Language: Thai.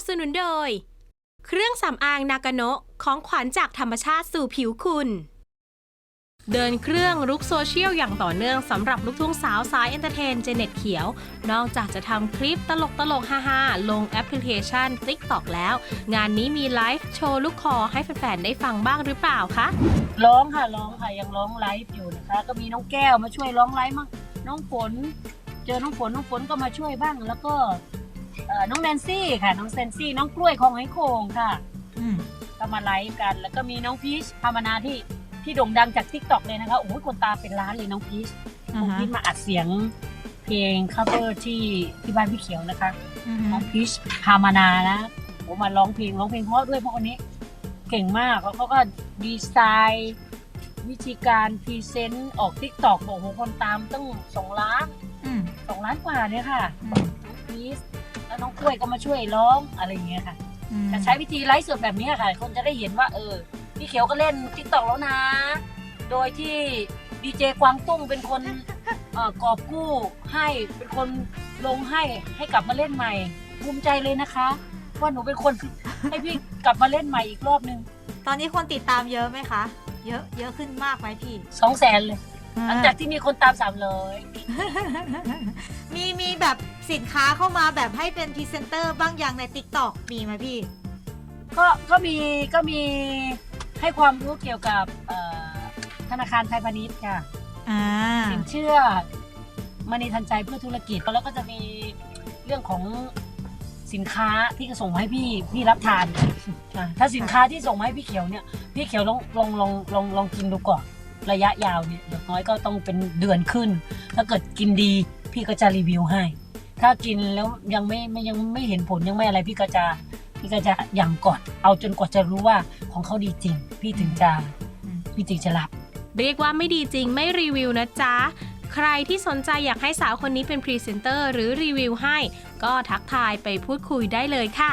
บสนุนโดย เครื่องสำอางนากาโนะของขวัญจากธรรมชาติสู่ผิวคุณ เดินเครื่องรุกโซเชียลอย่างต่อเนื่องสำหรับลูกทุ่งสาวสายเอนเตอร์เทนเจเน็ตเขียว นอกจากจะทำคลิปตลกตลกๆฮาๆลงแอปพลิเคชัน TikTok แล้ว งานนี้มีไลฟ์โชว์ลูกคอให้แฟนๆ ได้ฟังบ้างหรือเปล่าคะ ร้องค่ะร้องค่ะยังร้องไลฟ์อยู่นะคะ ก็มีน้องแก้วมาช่วยร้องไลฟ์มั่งน้องฝน เจอน้องฝนน้องฝนก็มาช่วยบ้าง แล้วก็ น้องแนนซี่ค่ะ น้องแนนซี่น้องกล้วยของไอ้โคงค่ะอืมก็มาไลฟ์กัน แล้วก็มีน้องพีชพามานาที่ที่โด่งดังจากทิกตอกเลยนะคะโอ้ยคนตามเป็นล้านเลยน้องพีชอ่าน้องฮะพีชมาอัดเสียงเพลง cover ที่ที่บ้านพี่เขียวนะคะอืมน้องพีชพามานานะโอ้มาร้องเพลงร้องเพลงเพราะด้วยเพราะคนนี้เก่งมากแล้วเขาก็ดีไซน์วิธีการพรีเซนต์ออกทิกตอกบอกโอ้โหคนตามตั้งสองล้านอืมสองล้านกว่าเนี่ยค่ะอืมน้องพีช แล้วน้องกล้วยก็มาช่วยร้องอะไรอย่างเงี้ยค่ะอืมแต่ใช้วิธีไลฟ์สดแบบนี้ค่ะ คนจะได้เห็นว่า เออพี่เขียวก็เล่นทิกตอกแล้วนะ โดยที่ดีเจกวางตุ้งเป็นคนเอ่อกอบกู้ให้เป็นคนลงให้ให้กลับมาเล่นใหม่ภูมิใจเลยนะคะ ว่าหนูเป็นคนให้พี่กลับมาเล่นใหม่อีกรอบนึง ตอนนี้คนติดตามเยอะไหมคะ เยอะเยอะขึ้นมากไหมพี่สองแสนเลย หลังจากที่มีคนตามสามร้อยมีมีแบบสินค้าเข้ามาแบบให้เป็นพรีเซนเตอร์บ้างอย่างใน t ิ k t o k มีไหมพี่ ก็ก็มีก็มีให้ความรู้เกี่ยวกับเอ่อธนาคารไทยพาณิชย์ค่ะ อ่า สินเชื่อมณีทันใจเพื่อธุรกิจแล้วก็จะมีเรื่องของสินค้าที่จะส่งมาให้พี่พี่รับทานอะถ้าสินค้าที่ส่งมาให้พี่เขียวเนี่ย พี่เขียวลองลองลองลองลองกินดูก่อน ระยะยาวเนี่ยอย่างน้อยก็ต้องเป็นเดือนขึ้น ถ้าเกิดกินดีพี่ก็จะรีวิวให้ ถ้ากินแล้วยังไม่ไม่ยังไม่เห็นผลยังไม่อะไรพี่ก็จะพี่ก็จะยังก่อนเอาจนกว่าจะรู้ว่าของเขาดีจริง พี่ถึงจะอืมพี่ถึงจะรับ เรียกว่าไม่ดีจริงไม่รีวิวนะจ๊ะใครที่สนใจอยากให้สาวคนนี้เป็นพรีเซนเตอร์หรือรีวิวให้ ก็ทักทายไปพูดคุยได้เลยค่ะ